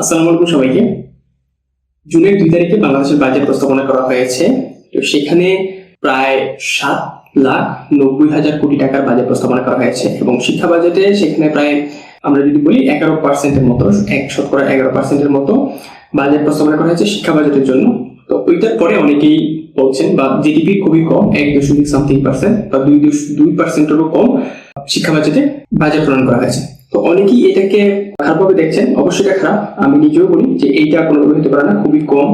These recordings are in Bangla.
আসসালামু আলাইকুম সবাইকে। জুনের দুই তারিখে বাংলাদেশের বাজেট প্রস্তাবনা করা হয়েছে। তো সেখানে প্রায় সাত লাখ নব্বই হাজার কোটি টাকার বাজেট প্রস্তাবনা করা হয়েছে এবং শিক্ষা বাজেটে সেখানে প্রায় আমরা যদি বলি এগারো পার্সেন্টের মতো, এক শতকরা এগারো পার্সেন্টের মতো বাজেট প্রস্তাবনা করা হয়েছে শিক্ষা বাজেটের জন্য। তো ওইটার পরে অনেকেই বলছেন বা জিডিপি খুবই কম, এক দশমিক সামথিং পার্সেন্ট বা দুই দুই পার্সেন্টেরও কম শিক্ষা বাজেটে বাজেট প্রণয়ন করা হয়েছে। তো অনেকেই এটাকে খারাপভাবে দেখছেন, অবশ্যই এটা খারাপ। আমি নিজেও বলি যে এইটা কোনোভাবে হতে পারে না, খুবই কম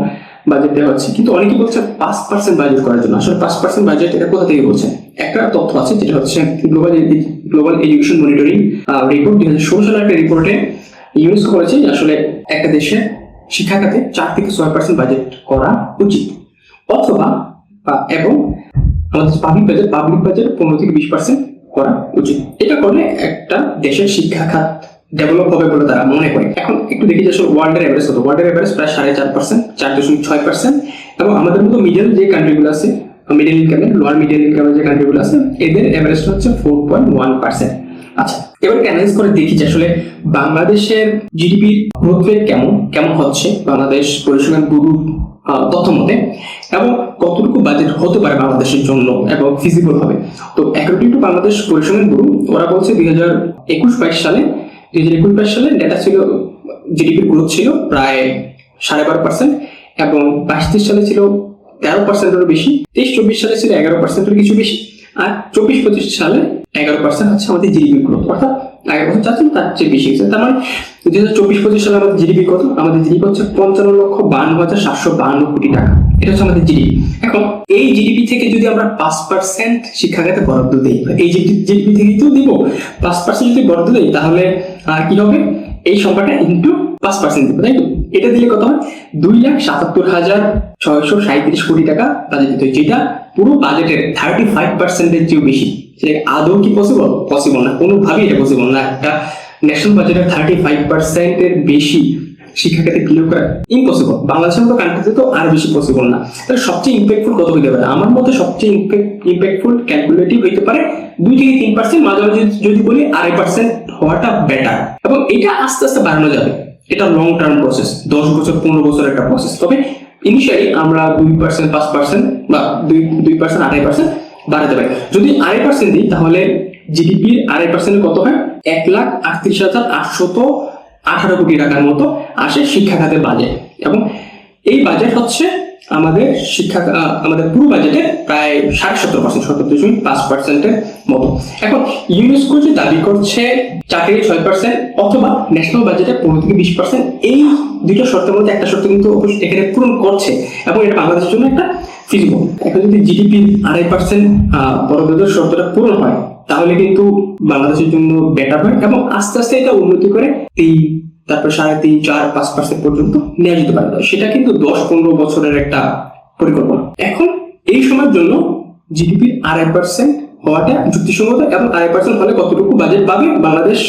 বাজেট দেওয়া হচ্ছে। কিন্তু অনেকেই বলছে পাঁচ পার্সেন্ট বাজেট করার জন্য। আসলে পাঁচ পার্সেন্ট বাজেট এটা কোথা থেকে বলছে একটা তথ্য আছে যেটা হচ্ছে global global education monitoring report দুই হাজার ষোলো সালের একটা রিপোর্টে ইউনেস্কো বলেছে আসলে একটা দেশে শিক্ষা খাতে চার থেকে ছয় পার্সেন্ট বাজেট করা উচিত। অথবা এবং আমাদের পাবলিক বাজেট পাবলিক বাজেট পনেরো থেকে বিশ পার্সেন্ট করা উচিত। এটা করলে একটা দেশের শিক্ষা খাত ডেভেলপ হবে বলে তারা মনে করে। এখন একটু দেখি যে আসলে ওয়ার্ল্ডের এভারেজ কত। ওয়ার্ল্ডের এভারেজ প্রায় সাড়ে চার পার্সেন্ট চার দশমিক ছয় পার্সেন্ট এবং আমাদের মতো মিডল যে কান্ট্রিগুলো আছে মিডল ইনকামের লোয়ার মিডল ইনকামের যে কান্ট্রিগুলো আছে এদের এভারেজটা হচ্ছে ফোর পয়েন্ট ওয়ান পার্সেন্ট আচ্ছা এবার অ্যানালাইজ করে দেখি যে আসলে বাংলাদেশের জিডিপির গ্রোথ রেট কেমন কেমন হচ্ছে? বাংলাদেশ পরিসংখ্যান আহ, তথ্য মতে এবং কতটুকু বাজেট হতে পারে বাংলাদেশের জন্য এবং ফিজিবল হবে? তো অ্যাকর্ডিং টু বাংলাদেশ ব্যুরো, ওরা বলছে দুই হাজার একুশ বাইশ সালে, দুই হাজার একুশ বাইশ সালে ডেটা ছিল জিডিপির গ্রোথ ছিল প্রায় সাড়ে বারো পার্সেন্ট এবং বাইশ সালে ছিল তেরো পার্সেন্টেরও বেশি, তেইশ চব্বিশ সালে ছিল এগারো পার্সেন্টের কিছু বেশি, আর চব্বিশ পঁচিশ সালে এগারো পার্সেন্ট হচ্ছে আমাদের জিডিপি গ্রোথ অর্থাৎ আগের বছর চাচ্ছেন, তার চেয়ে বেশি হয়েছে তার মানে দুই হাজার চব্বিশ পঁচিশ সালে আমাদের জিডিপি কত? আমাদের জিডিপি হচ্ছে পঞ্চান্ন লক্ষ বান্ন হাজার সাতশো বান্ন কোটি টাকা। এটা হচ্ছে আমাদের জিডিপি এখন এই জিডিপি থেকে যদি আমরা পাঁচ পার্সেন্ট শিক্ষা খাতে বরাদ্দ দিই এই জিডিপি থেকে তো দিব, পাঁচ পার্সেন্ট যদি বরাদ্দ দিই, তাহলে কি হবে? এই সংখ্যাটা ইন্টু পাঁচ পার্সেন্ট দিব, তাই তো? এটা দিলে কত হয়? দুই লাখ সাতাত্তর হাজার ছয়শো সাঁত্রিশ কোটি টাকা বাজেট যেটা পুরো বাজেটের থার্টি ফাইভ পার্সেন্টের চেয়েও বেশি। সেটা আদৌ কি পসিবল পসিবল না। কোনোভাবেই এটা পসিবল না। একটা ন্যাশনাল বাজেটের থার্টি ফাইভ পার্সেন্টের বেশি শিক্ষাখাতে বিনিয়োগ করা ইম্পসিবল বাংলাদেশের মতো কান্ট্রিতে তো আর বেশি পসিবল না। তাহলে সবচেয়ে ইম্প্যাক্টফুল কত হইতে পারে? আমার মতে সবচেয়ে ইম্প্যাক্টফুল ক্যালকুলেটিভ হইতে পারে দুই থেকে তিন পার্সেন্ট মাঝে মাঝে যদি বলি আড়াই পার্সেন্ট হওয়াটা বেটার এবং এটা আস্তে আস্তে বাড়ানো যাবে। এটা লং টার্ম প্রসেস দশ বছর, পনেরো বছর একটা প্রসেস তবে ইনিশিয়ালি আমরা দুই পার্সেন্ট পাঁচ পার্সেন্ট বা দুই দুই পার্সেন্ট আড়াই পার্সেন্ট বাড়াতে পারি। যদি আড়াই পার্সেন্ট দিই, তাহলে জিডিপির আড়াই পার্সেন্ট কত হয়? এক লাখ আটত্রিশ হাজার আটশত আঠারো কোটি টাকার মতো আসে শিক্ষা খাতের বাজেট এবং এই বাজেট হচ্ছে আমাদের শিক্ষা আমাদের পুরো বাজেটে প্রায় সাড়ে সত্তর পার্সেন্ট সত্তর দশমিক পাঁচ পার্সেন্টের মতো। এখন ইউনেস্কো যে দাবি করছে থেকে ছয় পার্সেন্ট অথবা ন্যাশনাল বাজেটে পনেরো থেকে বিশ পার্সেন্ট এই দুইটা শর্তের মধ্যে একটা শর্ত কিন্তু এখানে পূরণ করছে এবং এটা বাংলাদেশের জন্য একটা ফিজিবল এখন যদি জিডিপি আড়াই পার্সেন্ট বড়দের শর্তটা পূরণ হয়, তাহলে কিন্তু বাংলাদেশের জন্য বেটার হয় এবং আস্তে আস্তে এটা উন্নতি করে তিন তারপর সাড়ে তিন, চার, পাঁচ পার্সেন্ট পর্যন্ত নেওয়া যেতে পারে। সেটা কিন্তু দশ, পনেরো বছরের একটা পরিকল্পনা। এখন এই সময়ের জন্য জিডিপি আড়াই পার্সেন্ট হওয়াটা যুক্তিসঙ্গত এবং আড়াই পার্সেন্ট হলে কতটুকু বাজেট পাবে বাংলাদেশ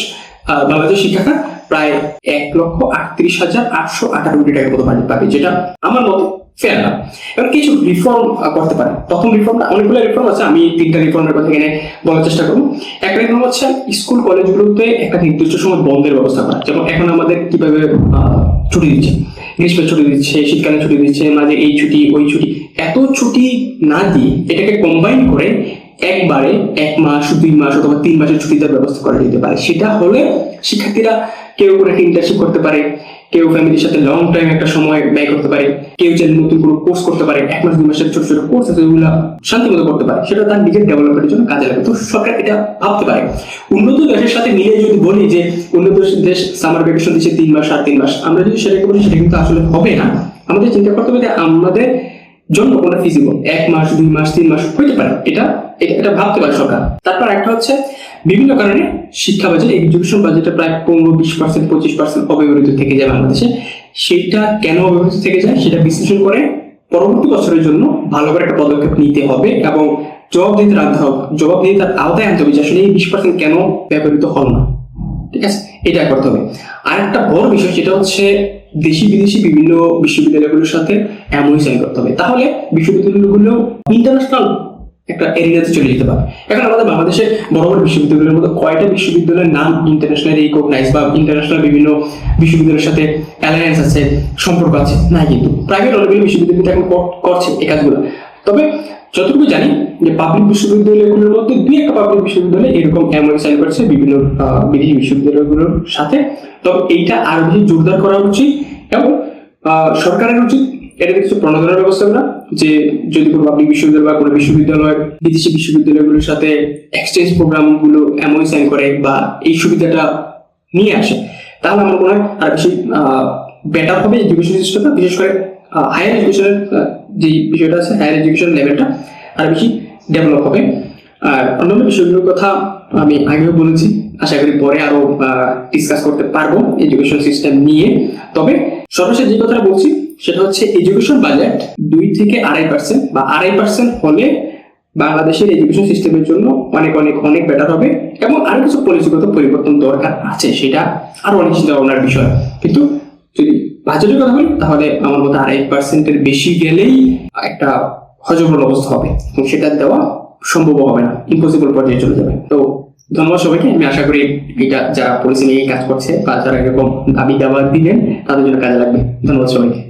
বাংলাদেশ শিক্ষা খাত প্রায় এক লক্ষ আটত্রিশ হাজার আটশো আঠারো কোটি টাকা মতো বাজেট পাবে, যেটা আমার মতে ফেয়ার না এবার কিছু রিফর্ম করতে পারে রিফর্মটা অনেকগুলো রিফর্ম আছে, আমি তিনটা রিফর্মের কথা এখানে বলার চেষ্টা করব। একটা রিফর্ম হচ্ছে স্কুল কলেজগুলোতে একটা নির্দিষ্ট সময় বন্ধের ব্যবস্থা করা। যেমন এখন আমাদের কীভাবে ছুটি দিচ্ছে। গ্রীষ্মের ছুটি দিচ্ছে শীতকালে ছুটি দিচ্ছে, মাঝে এই ছুটি, ওই ছুটি। এত ছুটি না দিয়ে এটাকে কম্বাইন করে একবারে এক মাস, দুই মাস অথবা তিন মাসের ছুটি দেওয়ার ব্যবস্থা করা যেতে পারে। সেটা হলে শিক্ষার্থীরা কেউ করে একটা ইন্টার্নশিপ করতে পারে, কেউ ফ্যামিলির সাথে লং টাইম একটা সময় ব্যয় করতে পারে, কেউ চাইলে নতুন কোনো কোর্স করতে পারে, এক মাস, দুই মাসের ছোট ছোট কোর্স আছে যেগুলো শান্তি মতো করতে পারে। সেটা তার নিজের ডেভেলপমেন্টের জন্য কাজে লাগে। তো সরকার এটা ভাবতে পারে। উন্নত দেশের সাথে মিলে যদি বলি যে উন্নত দেশ সামার ভ্যাকেশন দিচ্ছে তিন মাস আর তিন মাস, আমরা যদি সেটাকে বলি সেটা কিন্তু আসলে হবে না। আমাদের চিন্তা করতে হবে যে আমাদের জন্য কোনটা ফিজিবল এক মাস, দুই মাস, তিন মাস হইতে পারে। এটা এটা ভাবতে পারে সরকার। তারপর একটা হচ্ছে, বিভিন্ন কারণে শিক্ষা বাজেট এডুকেশন বাজেটে প্রায় পনেরো, বিশ পার্সেন্ট পঁচিশ পার্সেন্ট অব্যবহৃত থেকে যায় বাংলাদেশে। সেটা কেন অব্যবহৃত থেকে যায়, সেটা বিশ্লেষণ করে পরবর্তী বছরের জন্য ভালো করে একটা পদক্ষেপ নিতে হবে এবং জবাব দিতে রাখতে হবে। তার আওতায় আনতে হবে যে আসলে এই বিশ পার্সেন্ট কেন ব্যবহৃত হল না। ঠিক আছে? এটা করতে হবে। আর একটা বড় বিষয় সেটা হচ্ছে দেশি বিদেশি বিভিন্ন বিশ্ববিদ্যালয়গুলোর সাথে এমনই সাইন করতে হবে। তাহলে বিশ্ববিদ্যালয়গুলো ইন্টারন্যাশনাল একটা এরিয়াতে চলে যেতে পারে। এখন আমাদের বাংলাদেশে বড় বড় বিশ্ববিদ্যালয়ের মধ্যে কয়টা বিশ্ববিদ্যালয়ের নাম ইন্টারন্যাশনাল রিকগনাইজ বা ইন্টারন্যাশনাল বিভিন্ন বিশ্ববিদ্যালয়ের সাথে অ্যালায়েন্স আছে, সম্পর্ক আছে? না কিন্তু। প্রাইভেট অনেকগুলো বিশ্ববিদ্যালয় এখন করছে এই কাজগুলো। তবে যতটুকু জানি যে পাবলিক বিশ্ববিদ্যালয়গুলোর মধ্যে দুই একটা পাবলিক বিশ্ববিদ্যালয় এরকম এমওএ সাইন করছে, বিভিন্ন বিদেশি বিশ্ববিদ্যালয়গুলোর সাথে। তবে এইটা আরও বেশি জোরদার করা উচিত এবং সরকারের উচিত এটাতে কিছু প্রণোদনার ব্যবস্থা করা যে যদি কোনো পাবলিক বিশ্ববিদ্যালয় বা কোনো বিশ্ববিদ্যালয় বিদেশি বিশ্ববিদ্যালয়গুলোর সাথে এক্সচেঞ্জ প্রোগ্রামগুলো এমওএ সাইন করে বা এই সুবিধাটা নিয়ে আসে, তাহলে আমার মনে হয় আর বেশি বেটার হবে এডুকেশন সিস্টেমটা বিশেষ করে হায়ার এডুকেশনের যে বিষয়টা আছে হায়ার এডুকেশন লেভেলটা আর বেশি ডেভেলপ হবে। আর অন্যান্য বিষয়গুলোর কথা আমি আগেও বলেছি, আশা করি পরে আরও ডিসকাস করতে পারব এডুকেশন সিস্টেম নিয়ে। তবে সর্বশেষ যে কথাটা বলছি, সেটা হচ্ছে এডুকেশন বাজেট দুই থেকে আড়াই পার্সেন্ট বা আড়াই পার্সেন্ট হলে বাংলাদেশের এডুকেশন সিস্টেমের জন্য অনেক অনেক অনেক বেটার হবে এবং আরও কিছু পলিসিগত পরিবর্তন দরকার আছে, সেটা আরও অনেক চিন্তা ভাবনার বিষয়। কিন্তু বাজেটের কথা বলি, তাহলে আমার মতো আড়াই পার্সেন্টের বেশি গেলেই একটা হজমল অবস্থা হবে এবং সেটা দেওয়া সম্ভব হবে না ইম্পসিবল পর্যায়ে চলে যাবে। তো ধন্যবাদ সবাইকে, আমি আশা করি এটা যারা পলিসি নিয়ে কাজ করছে বা যারা এরকম দাবি দাবার দিলেন তাদের জন্য কাজে লাগবে। ধন্যবাদ সবাইকে।